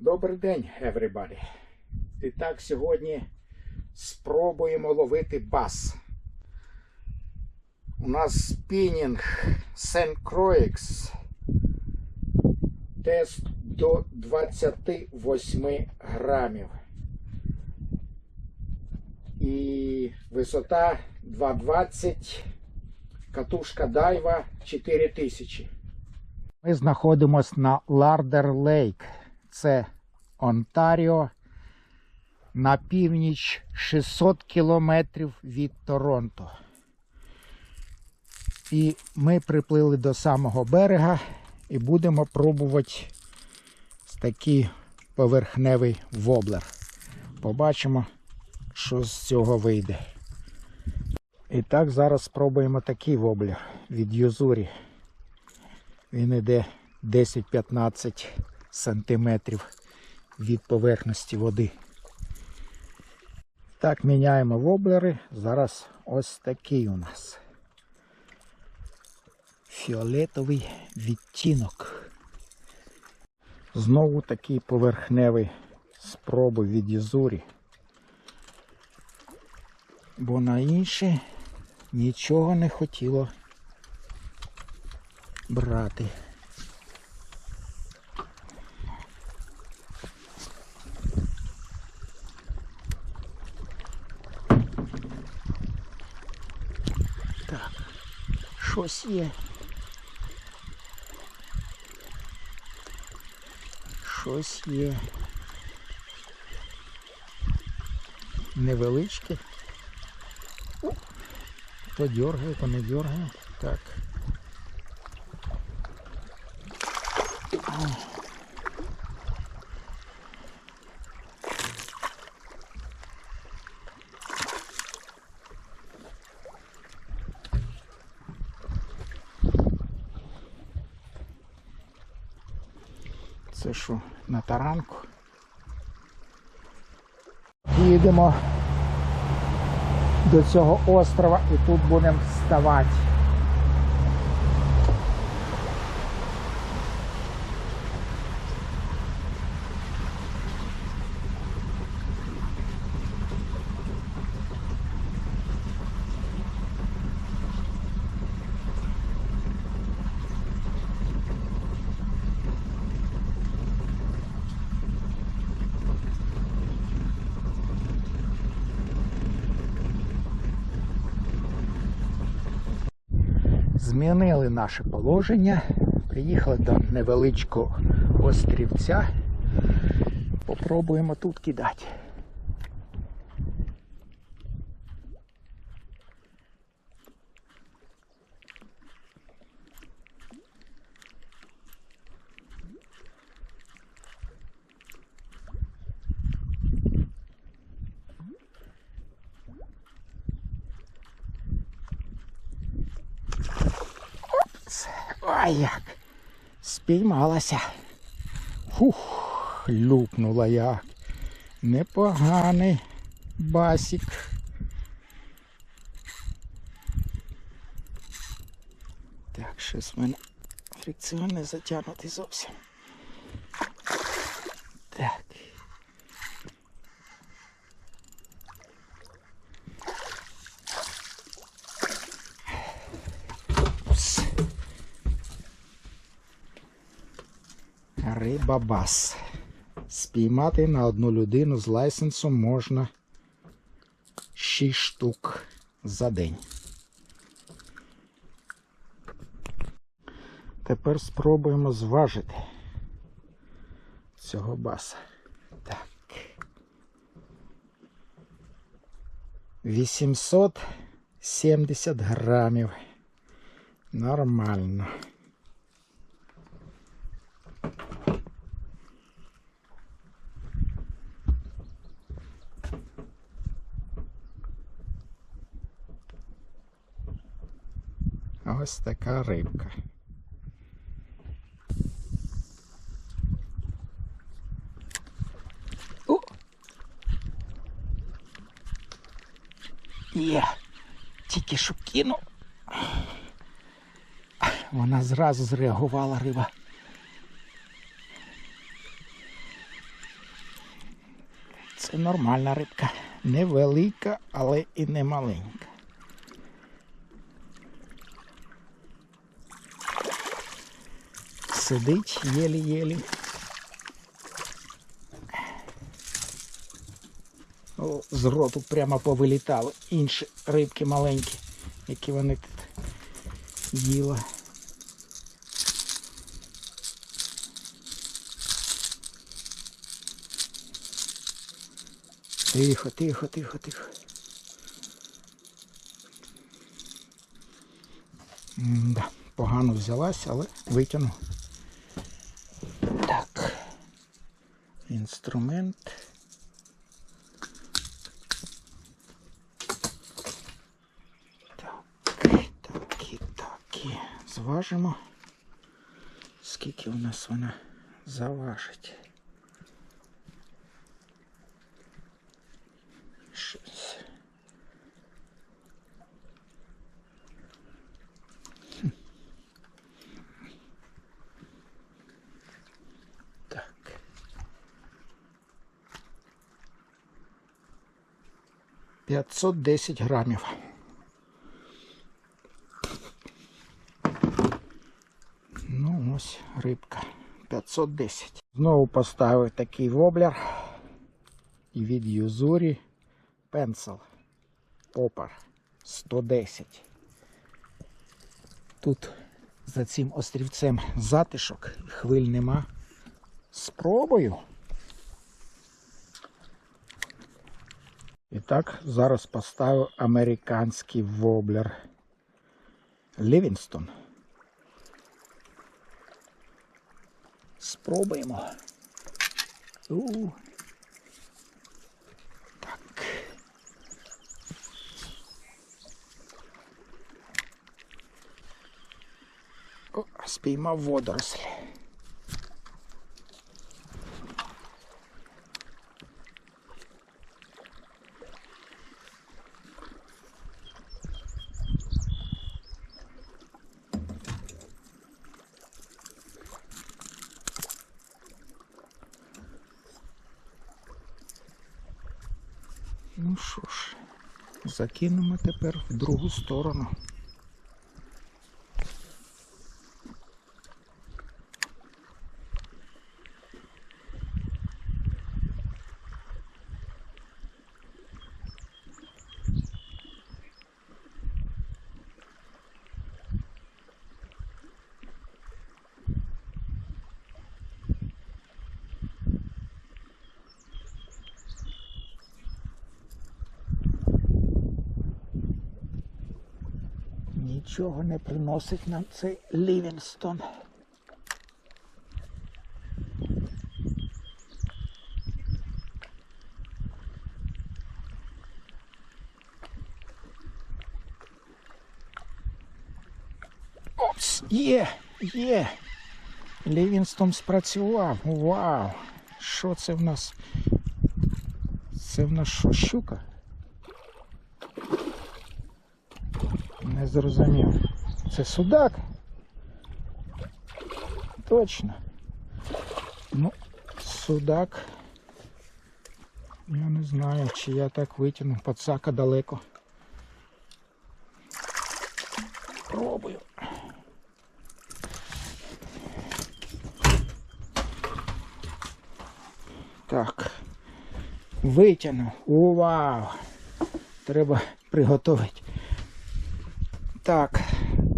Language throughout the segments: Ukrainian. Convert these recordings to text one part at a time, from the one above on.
Добрий день, everybody. І так, сьогодні спробуємо ловити бас. У нас спінінг Сен Кроїкс. Тест до 28 грамів. І висота 2,20. Катушка дайва 4000. Ми знаходимося на Лардер Лейк. Це Онтаріо. На північ 600 кілометрів від Торонто. І ми приплили до самого берега і будемо пробувати такий поверхневий воблер. Побачимо, що з цього вийде. І так, зараз спробуємо такий воблер від Юзурі. Він іде 10-15 сантиметрів від поверхності води. Так, міняємо воблери. Зараз ось такий у нас. Фіолетовий відтінок. Знову такий поверхневий спроби від Ізурі. Бо на інше нічого не хотіло брати. Щось є. Щось є. Невеличке. То дергає, то не дергає. Так. Це таранку? Їдемо до цього острова і тут будемо вставати. Змінили наше положення. Приїхали до невеличкого острівця. Попробуємо тут кидати. Як. Спіймалася. Фух, люпнула як. Непоганий басік. Так, щось в мене фрикціон не затягнутий зовсім. Так. Упс. Риба бас. Спіймати на одну людину з лайсенсом можна 6 штук за день. Тепер спробуємо зважити цього баса. Так. 870 грамів. Нормально. Ось така рибка. Є, тільки що кинув. Вона зразу зреагувала риба. Це нормальна рибка. Невелика, але і не маленька. Сидить єлі-єлі. О, з роту прямо повилітали інші рибки маленькі, які вони тут їли. Тихо, тихо, тихо, тихо. Да, погано взялась, але витягну. Так. Інструмент. Так, такі, такі. Зважимо. Скільки у нас вона заважить. 510 грамів. Ну, ось рибка. 510. Знову поставив такий воблер від юзурі пенсел. Опер 110. Тут за цим острівцем затишок, хвиль нема. Спробую. І так, зараз поставив американський воблер. Лівінстон. Спробуємо. У. Так. О, спіймав водорослі. Ну що ж, закинемо тепер в другу сторону. Нічого не приносить нам цей Лівінстон. Опс, є, є. Лівінстон спрацював. Вау! Що це в нас? Це в нас що, щука? Зрозумів. Це судак? Точно. Ну, судак. Я не знаю, чи я так витягну. Пацака далеко. Пробую. Так. Витягну. Вау! Треба приготувати. Так,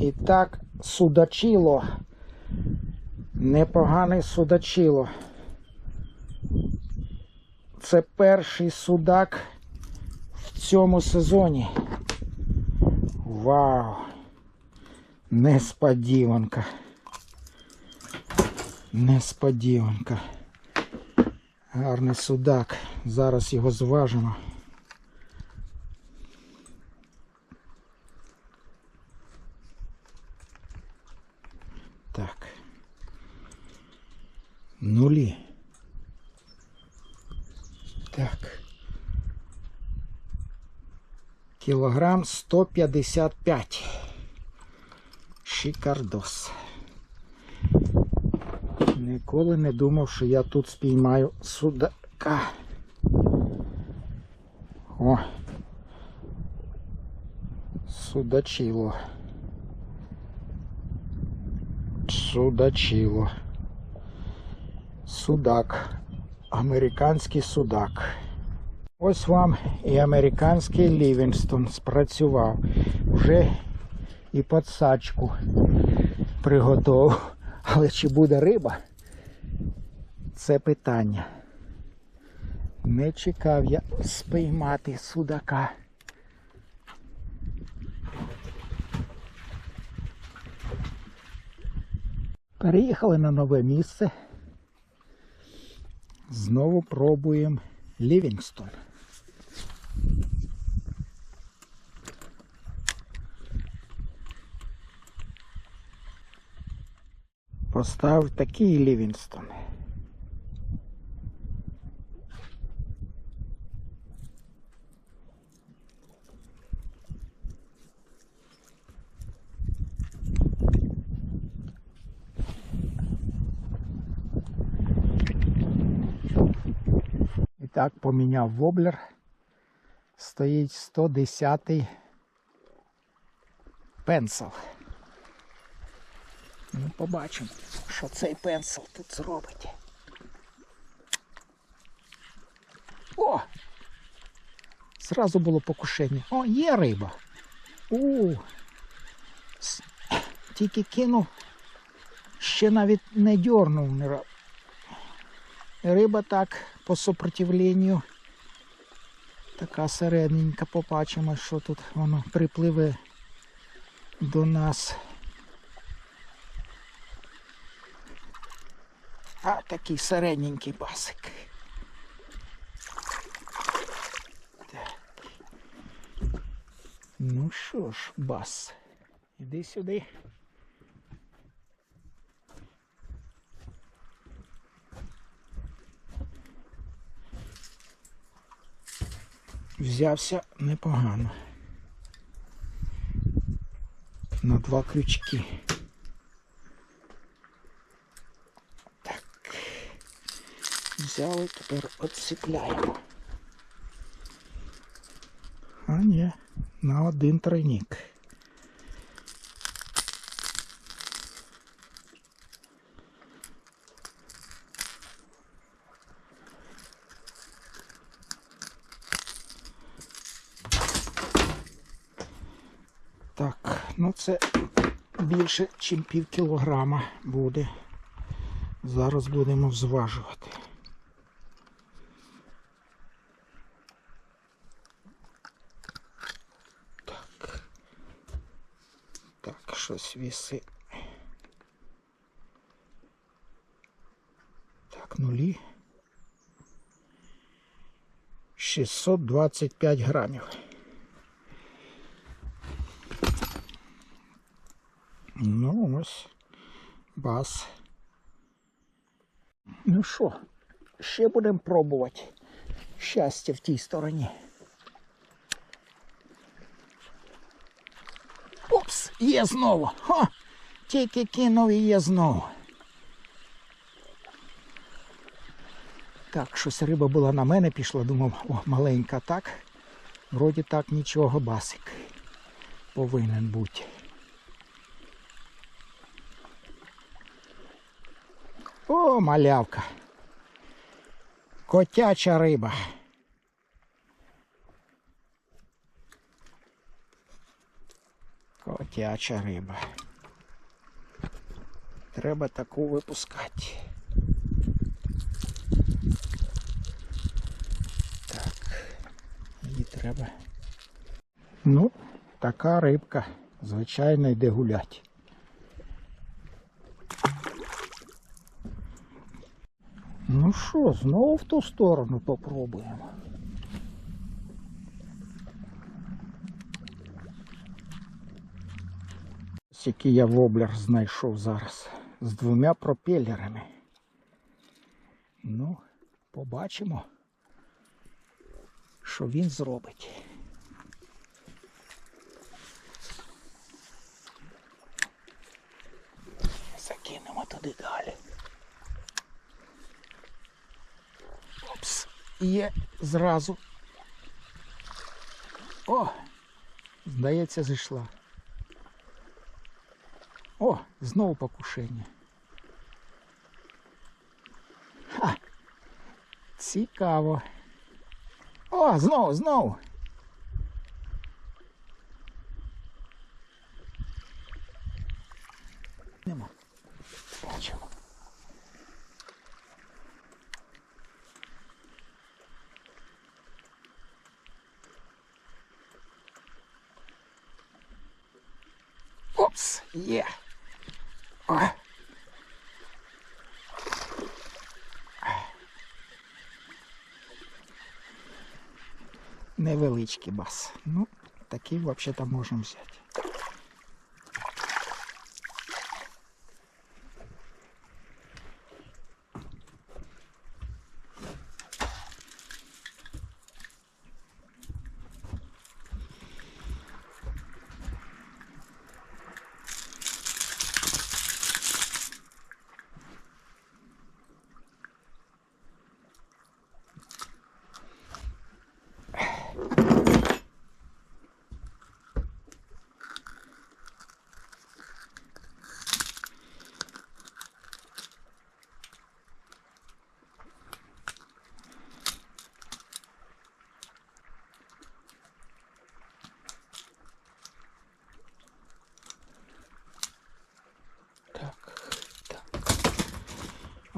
і так, судачило. Непогане судачило. Це перший судак в цьому сезоні. Вау! Несподіванка. Несподіванка. Гарний судак. Зараз його зважимо. Так. Нулі. Так. Кілограм 155. Шикардос. Ніколи не думав, що я тут спіймаю судака. О. Судачило. Судачило. Судак. Американський судак. Ось вам і американський Лівінстон спрацював. Вже і подсачку приготував. Але чи буде риба? Це питання. Не чекав я спіймати судака. Переїхали на нове місце. Знову пробуємо Лівінгстон. Постав такий Лівінгстон. Так поміняв воблер. Стоїть 110 пенсел. Ну, побачимо, що цей пенсил тут зробить. О! Зразу було покушення. О, є риба. У. Тільки кинув, ще навіть не дьорнув. Риба так по сопротивленню. Така середненька, побачимо, що тут воно припливе до нас. А такий середненький басик. Так. Ну що ж, бас, іди сюди. Взявся непогано. На два крючки. Так. Взяли, тепер отсіпляємо. А ні, на один тройник. Так, ну це більше, ніж пів кілограма буде. Зараз будемо зважувати. Так. Так, щось віси. Так, нулі. 625 грамів. Ну ось. Бас. Ну що, ще будемо пробувати. Щастя в тій стороні. Опс, є знову. Хо! Тільки кинув і є знову. Так, щось риба була на мене пішла, думав, о, маленька так. Вроді так нічого, басик. Повинен бути. Малявка. Котяча риба. Котяча риба. Треба таку випускати. Так. Її треба. Ну, така рибка. Звичайно, йде гулять. Ну що, знову в ту сторону попробуємо. Ось який я воблер знайшов зараз з двома пропелерами. Ну, побачимо, що він зробить. Закинемо туди далі. Опс, є зразу О! Здається, зійшла. О, знову покушення. Ха! Цікаво. О, знову, знову. Нема. Бачимо. Опс, є. Невеличкий бас. Ну, такий взагалі-то можемо взяти.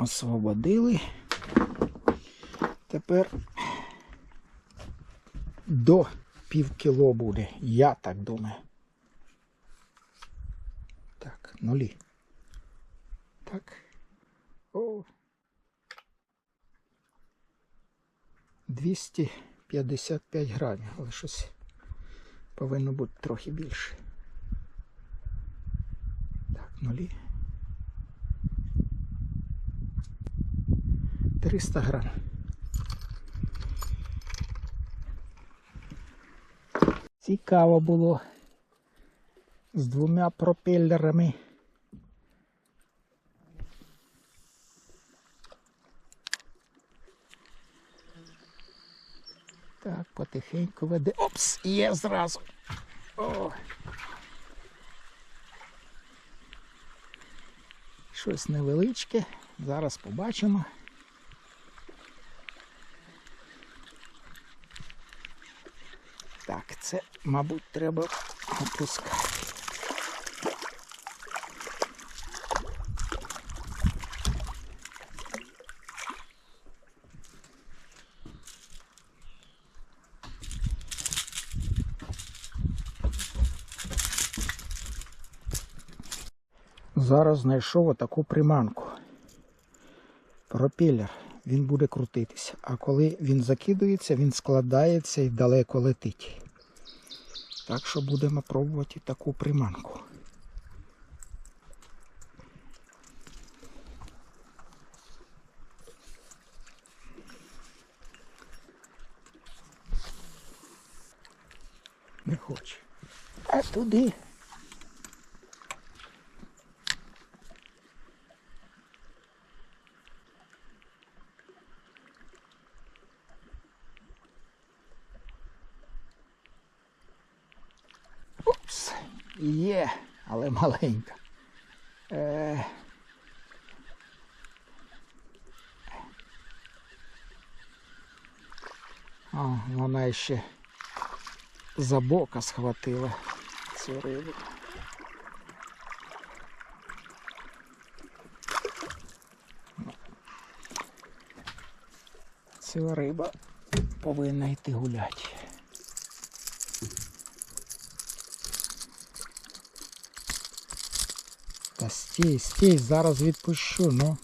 Освободили. Тепер до пів кіло буде. Я так думаю. Так, нулі. Так. О. 255 грамів, але щось повинно бути трохи більше. Так, нулі. 300 грам. Цікаво було з двома пропелерами. Так, потихеньку веде. Опс, є зразу. О. Щось невеличке. Зараз побачимо. Так, це, мабуть, треба опускати. Зараз знайшов отаку приманку. Пропелер. Він буде крутитися. А коли він закидується, він складається і далеко летить. Так що будемо пробувати таку приманку. Не хоче. А туди. Упс, є, але маленька. Е... О, вона ще за бока схватила цю рибу. Ця риба повинна йти гуляти. Стій, стій, зараз відпущу, ну.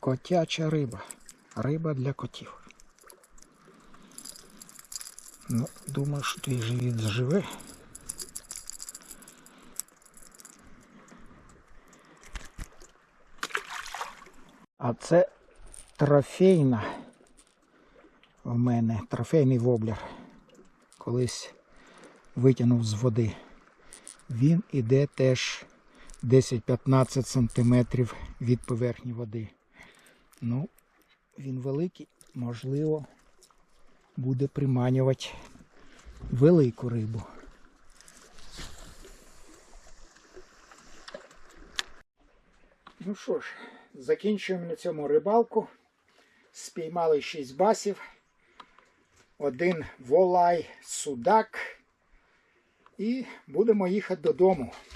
Котяча риба. Риба для котів. Ну, думаю, що твій живіт зживе. А це трофейна в мене, трофейний воблер. Колись витягнув з води. Він іде теж 10-15 см від поверхні води. Ну, він великий, можливо, буде приманювати велику рибу. Ну що ж, закінчуємо на цьому рибалку. Спіймали 6 басів, один волай, судак. І будемо їхати додому.